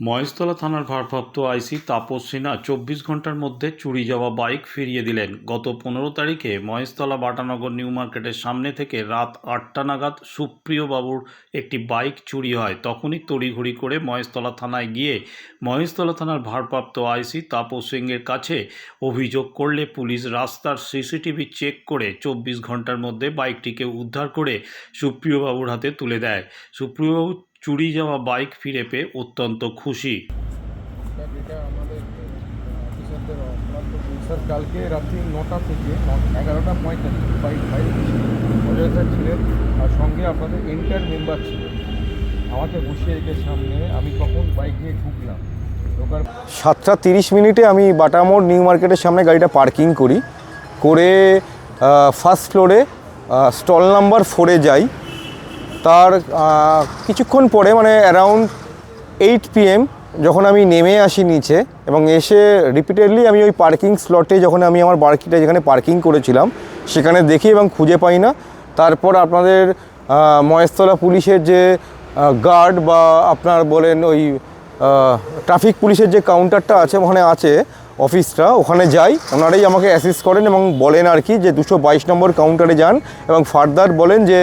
মহেশতলা থানার ভারপ্রাপ্ত আইসি তাপস সিনহা চব্বিশ ঘণ্টার মধ্যে চুরি যাওয়া বাইক ফিরিয়ে দিলেন। গত পনেরো তারিখে মহেশতলা বাটানগর নিউ মার্কেটের সামনে থেকে রাত আটটা নাগাদ সুপ্রিয় বাবুর একটি বাইক চুরি হয়। তখনই তড়িঘড়ি করে মহেশতলা থানায় গিয়ে মহেশতলা থানার ভারপ্রাপ্ত আইসি তাপস সিংয়ের কাছে অভিযোগ করলে পুলিশ রাস্তার সিসিটিভি চেক করে চব্বিশ ঘণ্টার মধ্যে বাইকটিকে উদ্ধার করে সুপ্রিয়বাবুর হাতে তুলে দেয়। সুপ্রিয়বাবু চুরি যাওয়া বাইক ফিরে পেয়ে অত্যন্ত খুশি। স্যার কালকে রাত্রি নটা থেকে এগারোটা পঁয়তাল্লিশ বাইক বাইক অজয় স্যার ছিলেন আর সঙ্গে আপনাদের এন্টার মেম্বার ছিলেন। আমাকে বসিয়ে রেখে সামনে আমি তখন বাইক নিয়ে ঢুকলাম। ঢোকার সাতটা তিরিশ মিনিটে আমি বাটামোড় নিউ মার্কেটের সামনে গাড়িটা পার্কিং করি। করে ফার্স্ট ফ্লোরে স্টল নাম্বার ফোরে যাই। তার কিছুক্ষণ পরে মানে অ্যারাউন্ড এইট পিএম যখন আমি নেমে আসি নিচে, এবং এসে রিপিটেডলি আমি ওই পার্কিং স্লটে যখন আমি আমার বার্কিটা যেখানে পার্কিং করেছিলাম, সেখানে দেখি এবং খুঁজে পাই না। তারপর আপনাদের মহেশতলা পুলিশের যে গার্ড বা আপনার বলেন ওই ট্রাফিক পুলিশের যে কাউন্টারটা আছে, ওখানে আছে অফিসটা ওখানে যাই, ওনারাই আমাকে অ্যাসিস্ট করেন এবং বলেন আর কি যে দুশো বাইশ নম্বর কাউন্টারে যান এবং ফার্দার বলেন যে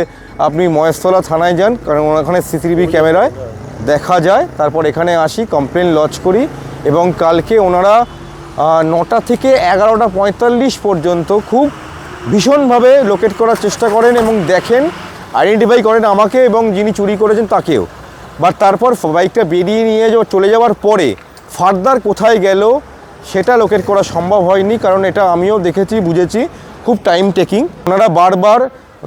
আপনি মহেশতলা থানায় যান, কারণ ওখানে সিসিটিভি ক্যামেরায় দেখা যায়। তারপর এখানে আসি কমপ্লেন লজ করি এবং কালকে ওনারা নটা থেকে এগারোটা পঁয়তাল্লিশ পর্যন্ত খুব ভীষণভাবে লোকেট করার চেষ্টা করেন এবং দেখেন আইডেন্টিফাই করেন আমাকে এবং যিনি চুরি করেছেন তাকেও। বাট তারপর বাইকটা বেরিয়ে নিয়ে যাওয়া, চলে যাওয়ার পরে ফার্দার কোথায় গেল সেটা লোকেট করা সম্ভব হয়নি, কারণ এটা আমিও দেখেছি, বুঝেছি, খুব টাইম টেকিং ওনারা বারবার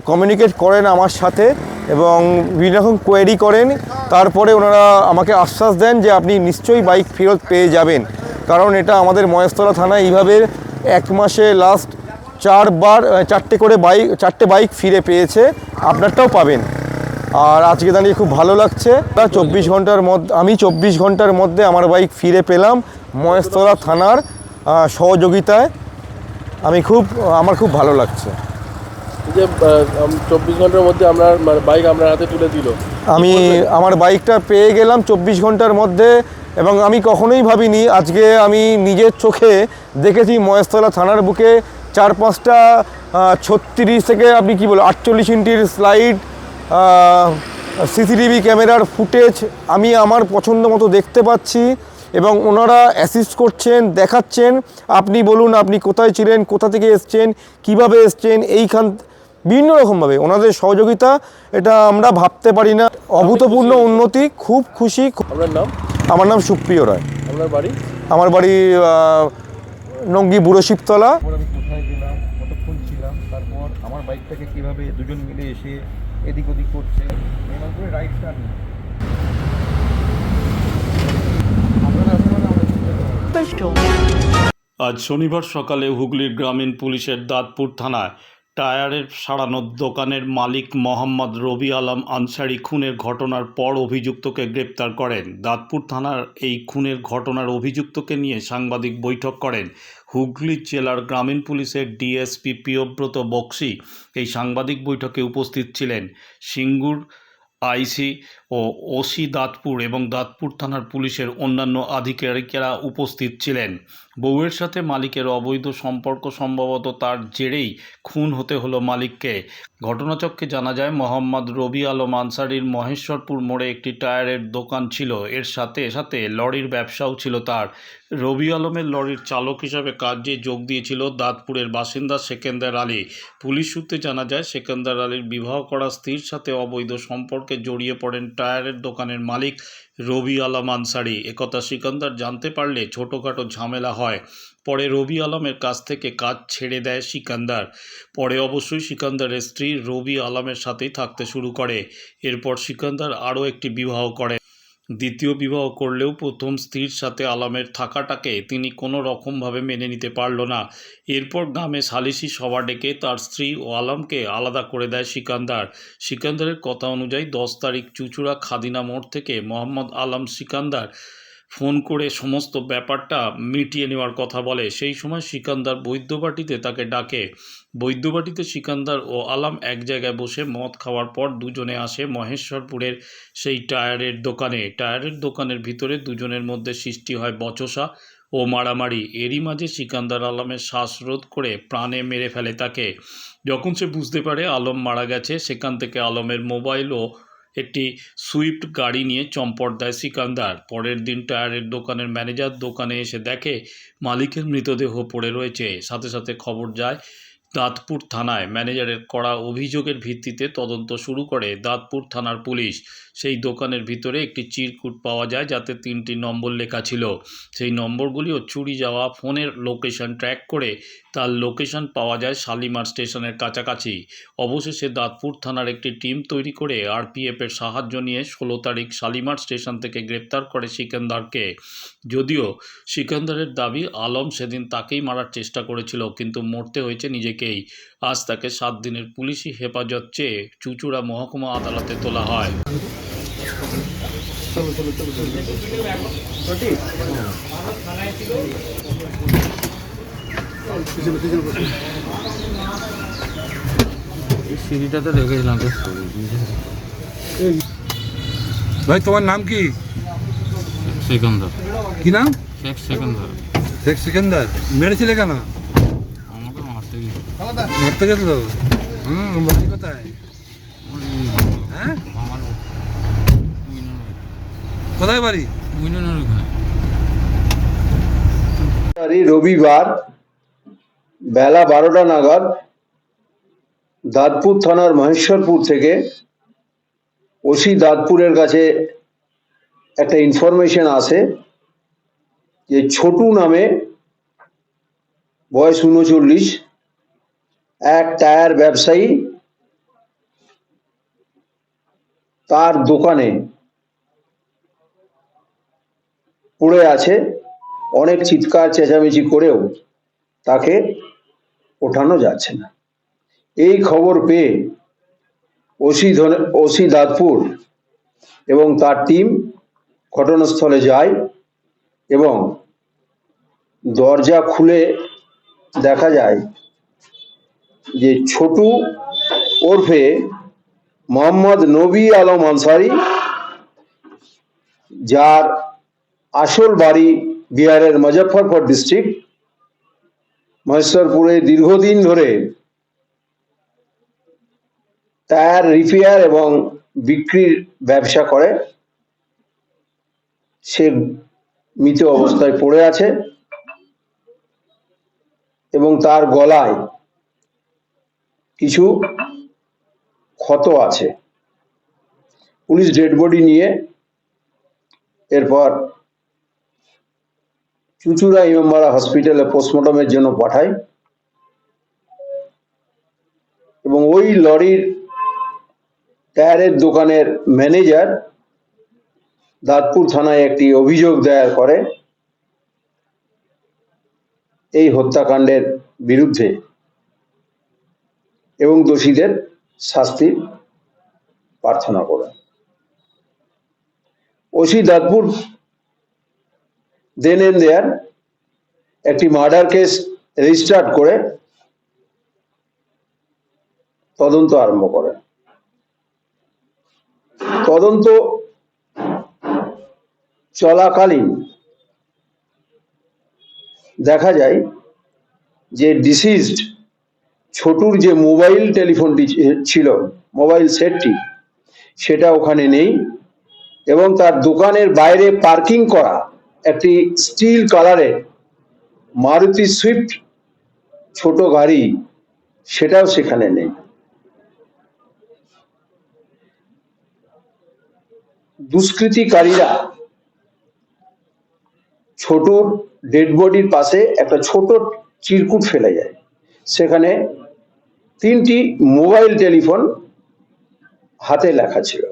কমিউনিকেট করেন আমার সাথে এবং বিভিন্ন রকম কোয়েরি করেন। তারপরে ওনারা আমাকে আশ্বাস দেন যে আপনি নিশ্চয়ই বাইক ফেরত পেয়ে যাবেন। কারণ এটা আমাদের মহেশতলা থানায় এইভাবে এক মাসে লাস্ট চারবার চারটে করে বাইক চারটে বাইক ফিরে পেয়েছে। আপনারটাও পাবেন। আর আজকে দাঁড়িয়ে খুব ভালো লাগছে। তা চব্বিশ ঘণ্টার মধ্যে আমি চব্বিশ ঘণ্টার মধ্যে আমার বাইক ফিরে পেলাম মহেশতলা থানার সহযোগিতায়। আমি খুব, আমার খুব ভালো লাগছে। যে চব্বিশ ঘণ্টার মধ্যে আমরা মানে বাইক আপনার হাতে তুলে দিল। আমি আমার বাইকটা পেয়ে গেলাম চব্বিশ ঘণ্টার মধ্যে এবং আমি কখনোই ভাবিনি আজকে আমি নিজের চোখে দেখেছি মহেশতলা থানার বুকে চার পাঁচটা ছত্রিশ থেকে আপনি কি বলো আটচল্লিশ ইঞ্চির স্লাইড সিসিটিভি ক্যামেরার ফুটেজ আমি আমার পছন্দ মতো দেখতে পাচ্ছি এবং ওনারা অ্যাসিস্ট করছেন দেখাচ্ছেন। আপনি বলুন আপনি কোথায় ছিলেন কোথা থেকে এসছেন কীভাবে এসছেন এইখান বিভিন্ন রকমভাবে। ওনাদের সহযোগিতা এটা আমরা ভাবতে পারি না। অভূতপূর্ণ উন্নতি খুব খুশি। আপনার নাম? আমার নাম সুপ্রিয় রায়। আপনার বাড়ি? আমার বাড়ি নঙ্গি বুড়ো শিবতলা তারপর আমি কোথায় গেলাম কতক্ষণ ছিলাম তারপর আমার বাইকটাকে কীভাবে দুজন মিলে এসে এদিক ওদিক করছে রাইট টার্ন আপনারা আসলে আমরা বুঝতে পারব Number shown. আজ শনিবার সকালে হুগলির গ্রামীণ পুলিশের দাঁতপুর থানায় টায়ারের সারানোর দোকানের মালিক মোহাম্মদ রবি আলম আনসারি খুনের ঘটনার পর অভিযুক্তকে গ্রেপ্তার করেন। দাঁতপুর থানার এই খুনের ঘটনার অভিযুক্তকে নিয়ে সাংবাদিক বৈঠক করেন। হুগলি জেলার গ্রামীণ পুলিশের ডিএসপি প্রিয়ব্রত বক্সি এই সাংবাদিক বৈঠকে উপস্থিত ছিলেন। সিঙ্গুর আইসি ও ওসি দাঁতপুর এবং দাঁতপুর থানার পুলিশের অন্যান্য আধিকারিকেরা উপস্থিত ছিলেন। বউয়ের সাথে মালিকের অবৈধ সম্পর্ক সম্ভবত তার জেরেই খুন হতে হলো মালিককে। ঘটনাচক্রে জানা যায়, মোহাম্মদ রবি আলম আনসারির মহেশ্বরপুর মোড়ে একটি টায়ারের দোকান ছিল। এর সাথে সাথে লরির ব্যবসাও ছিল তার। রবি আলমের লরির চালক হিসাবে কাজে যোগ দিয়েছিল দাঁতপুরের বাসিন্দা সেকেন্দার আলী। পুলিশ সূত্রে জানা যায়, সেকেন্দার আলীর বিবাহ করা স্ত্রীর সাথে অবৈধ সম্পর্কে জড়িয়ে পড়েন টায়ারের দোকানের মালিক রবি আলম আনসারি, একথা সিকান্দার জানতে পারলে ছোটোখাটো ঝামেলা হয়। পরে রবি আলমের কাছ থেকে কাজ ছেড়ে দেয় সিকান্দার। পরে অবশ্যই সিকান্দারের স্ত্রী রবি আলমের সাথেই থাকতে শুরু করে। এরপর সিকান্দার আরও একটি বিবাহ করে। দ্বিতীয় বিবাহ করলেও প্রথম স্ত্রীর সাথে আলামের থাকাটাকে তিনি কোনো রকমভাবে মেনে নিতে পারল না। এরপর গ্রামে সালিসি সভা ডেকে তার স্ত্রী ও আলামকে আলাদা করে দেয় সিকান্দার। সিকান্দারের কথা অনুযায়ী দশ তারিখ চুচুড়া খাদিনা মোড় থেকে মোহাম্মদ আলম সিকান্দার ফোন করে সমস্ত ব্যাপারটা মিটিয়ে নেওয়ার কথা বলে। সেই সময় সিকান্দার বৈদ্যবাটিতে তাকে ডাকে। বৈদ্যবাটিতে সিকান্দার ও আলাম এক জায়গায় বসে মদ খাওয়ার পর দুজনে আসে মহেশ্বরপুরের সেই টায়ারের দোকানে। টায়ারের দোকানের ভিতরে দুজনের মধ্যে সৃষ্টি হয় বচসা ও মারামারি। এরই মাঝে সিকান্দার আলমের শ্বাসরোধ করে প্রাণে মেরে ফেলে তাকে। যখন সে বুঝতে পারে আলম মারা গেছে, সেখান থেকে আলমের মোবাইল ও একটি সুইফট গাড়ি নিয়ে চম্পট দেয় সিকান্দার। পরের দিন টায়ারের দোকানের ম্যানেজার দোকানে এসে দেখে, মালিকের মৃতদেহ পড়ে রয়েছে। সাথে সাথে খবর যায় দাঁতপুর থানায় ম্যানেজারের করা অভিযোগের ভিত্তিতে তদন্ত শুরু করে দাঁতপুর থানার পুলিশ। সেই দোকানের ভিতরে একটি চিরকুট পাওয়া যায় যাতে তিনটি নম্বর লেখা ছিল। সেই নম্বরগুলিও চুরি যাওয়া ফোনের লোকেশন ট্র্যাক করে তার লোকেশন পাওয়া যায় শালিমার স্টেশনের কাছাকাছি। অবশেষে দাঁতপুর থানার একটি টিম তৈরি করে আরপিএফের সাহায্য নিয়ে ষোলো তারিখ শালিমার স্টেশন থেকে গ্রেপ্তার করে সিকান্দারকে। যদিও সিকান্দারের দাবি, আলম সেদিন তাকেই মারার চেষ্টা করেছিল, কিন্তু মরতে হয়েছে নিজেকেই আজ তাকে সাত দিনের পুলিশি হেফাজত চেয়ে চুচুড়া মহকুমা আদালতে তোলা হয়। রেখেছিলাম ভাই তোমার নাম কি? সেকেন্দার। কি নাম? শেখ সেকেন্দার। শেখ সিকান্দার। মেরেছিলে কেন? গেছে গেছিল কোথায় বাড়ি রবিবার বেলা বারোটা নাগাদ দাঁতপুর থানার মহেশ্বরপুর থেকে ওসি দাঁতপুরের কাছে একটা ইনফরমেশন আসে যে ছোটু নামে বয়স উনচল্লিশ এক টায়ার ব্যবসায়ী তার দোকানে পড়ে আছে, অনেক চিৎকার, চেঁচামেচি করেও তাকে ওঠানো যাচ্ছে না। এই খবর পেয়ে ওসি ওসি দাঁতপুর এবং তার টিম ঘটনাস্থলে যায় এবং দরজা খুলে দেখা যায় যে ছোটু ওরফে মোহাম্মদ নবী আলম আনসারি, যার আসল বাড়ি বিহারের মুজফ্ফরপুর ডিস্ট্রিক্ট মহেশ্বরপুরে দীর্ঘদিন ধরে টায়ার রিপেয়ার এবং বিক্রির ব্যবসা করে। সে মৃত অবস্থায় পড়ে আছে এবং তার গলায় কিছু ক্ষত আছে। পুলিশ ডেড বডি নিয়ে এরপর চুচুড়া ইমামবাড়া হসপিটালে পোস্টমর্টমের জন্য পাঠায় এবং ওই লরির টায়ারের দোকানের ম্যানেজার দাঁতপুর থানায় একটি অভিযোগ দায়ের করে এই হত্যাকাণ্ডের বিরুদ্ধে। এবং দোষীদের শাস্তি প্রার্থনা করে ওসি দাঁতপুর দেন এন দেয়ার একটি মার্ডার কেস রেজিস্টার্ড করে তদন্ত আরম্ভ করে তদন্ত চলাকালীন দেখা যায় যে ডিসিজড ছোটুর যে মোবাইল টেলিফোনটি ছিল, মোবাইল সেটটি, সেটা ওখানে নেই এবং তার দোকানের বাইরে পার্কিং করা একটি স্টিল কালারের মারুতি সুইফট ছোট গাড়ি, সেটাও সেখানে নেই। দুষ্কৃতিকারীরা ছোটর ডেড বডির পাশে একটা ছোট চিরকুট ফেলে যায়। সেখানে তিনটি মোবাইল টেলিফোন হাতে লেখা ছিল।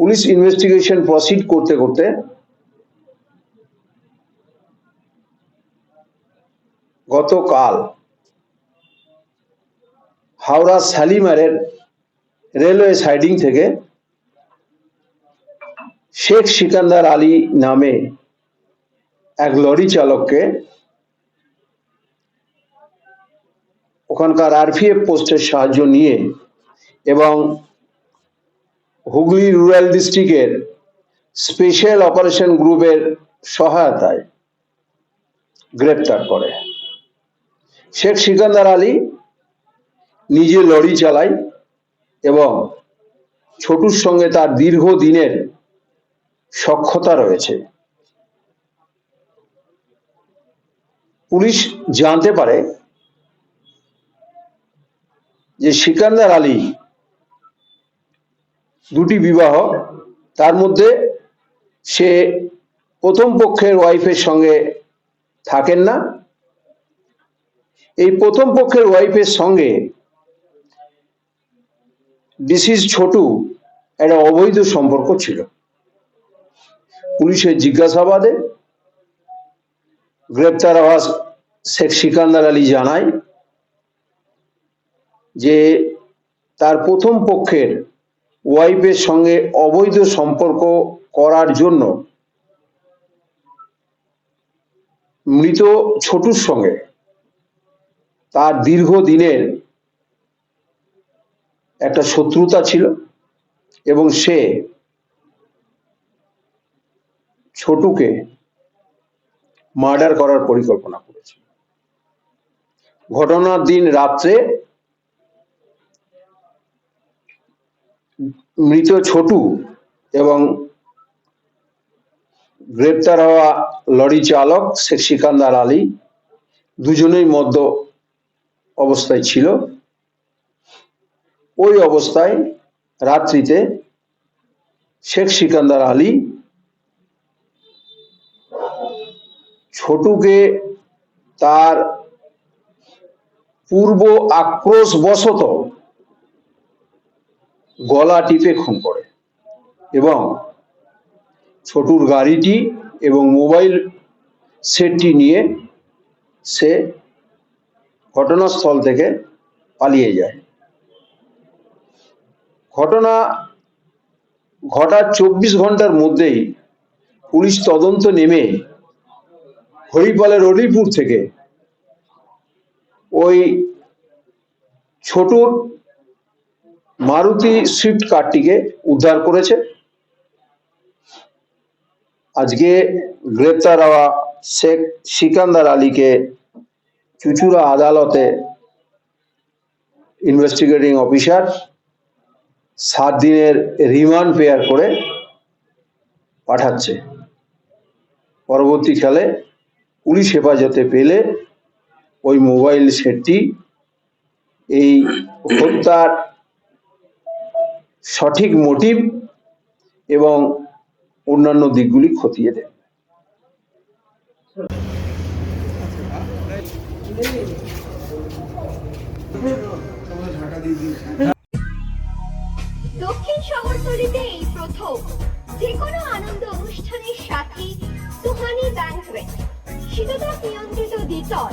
পুলিশ ইনভেস্টিগেশন প্রসিড করতে করতে গতকাল হাওড়া শালিমারের রেলওয়ে সাইডিং থেকে শেখ সিকান্দার আলী নামে এক লরি চালককে ওখানকার আরপিএফ পোস্টের সাহায্য নিয়ে এবং হুগলি রুরাল ডিস্ট্রিক্টের স্পেশাল অপারেশন গ্রুপের সহায়তায় গ্রেপ্তার করে। শেখ সিকান্দার আলী নিজে লরি চালায় এবং ছোটুর সঙ্গে তার দীর্ঘদিনের সক্ষতা রয়েছে। পুলিশ জানতে পারে যে সিকান্দার আলী দুটি বিবাহ, তার মধ্যে সে প্রথম পক্ষের ওয়াইফের সঙ্গে থাকেন না। এই প্রথম পক্ষের ওয়াইফের সঙ্গে ডিসিজ ছোটু একটা অবৈধ সম্পর্ক ছিল। পুলিশের জিজ্ঞাসাবাদে গ্রেপ্তার হওয়া শেখ সিকান্দার আলী জানায় যে তার প্রথম পক্ষের ওয়াইফের সঙ্গে অবৈধ সম্পর্ক করার জন্য মৃত ছোটুর সঙ্গে তার দীর্ঘদিনের একটা শত্রুতা ছিল এবং সে ছোটুকে মার্ডার করার পরিকল্পনা করেছে ঘটনার দিন রাত্রে মৃত ছোটু এবং গ্রেপ্তার হওয়া লরি চালক শেখ সিকান্দার আলী দুজনেই মদ্য অবস্থায় ছিল। ওই অবস্থায় রাত্রিতে শেখ সিকান্দার আলী ছোটুকে তার পূর্ব আক্রোশ বশত গলা টিপে খুন করে। এবং ছোটুর গাড়িটি এবং মোবাইল সেটটি নিয়ে সে ঘটনাস্থল থেকে পালিয়ে যায়। ঘটনা ঘটার চব্বিশ ঘণ্টার মধ্যেই পুলিশ তদন্ত নেমে হরিপালের অলিপুর থেকে ওই ছোটুর মারুতি সুইফট কারটিকে উদ্ধার করেছে। আজকে গ্রেপ্তার হওয়া শেখ সিকান্দার আলীকে চুচুড়া আদালতে ইনভেস্টিগেটিং অফিসার সাত দিনের রিমান্ড পেয়ার করে পাঠাচ্ছে। পরবর্তীকালে পুলিশ হেফাজতে পেলে ওই মোবাইল সেটটি এই হত্যার সঠিক মোটিভ এবং অন্যান্য দিকগুলি খতিয়ে দেবে দক্ষিণ শহরতলিতে এই প্রথম যে কোনো আনন্দ অনুষ্ঠানের সাথে সুহানি ব্যাংকুয়েট শীততাপ নিয়ন্ত্রিত দ্বিতল।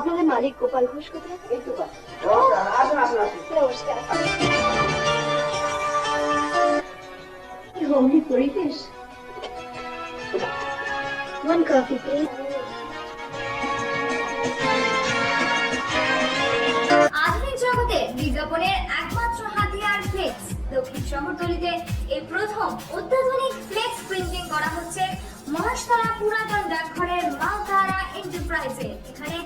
আপনাদের মালিক গোপাল ঘোষ কোথায়? নমস্কার। হোমলি পরিবেশ। আধুনিক জগতে বিজ্ঞাপনের একমাত্র হাতিয়ার ফ্লেক্স দক্ষিণ শহরতলিতে এই প্রথম অত্যাধুনিক ফ্লেক্স প্রিন্টিং করা হচ্ছে মহাশতলা পুরাতন ডাকঘরের মালতারা এন্টারপ্রাইজে এখানে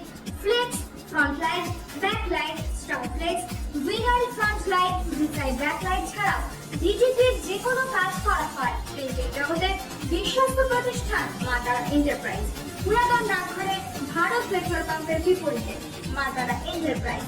flex front light back light star flex winner front light beside back light ছাড়াও ডিজিটির যে কোনো কাজ করা হয় প্রিন্টিং জগতের বিশ্বস্ত প্রতিষ্ঠান মাতারা এন্টারপ্রাইজ পুরাতন ডাকঘরে ভারত পেট্রোল পাম্পের বিপরীতে মাতারা এন্টারপ্রাইজ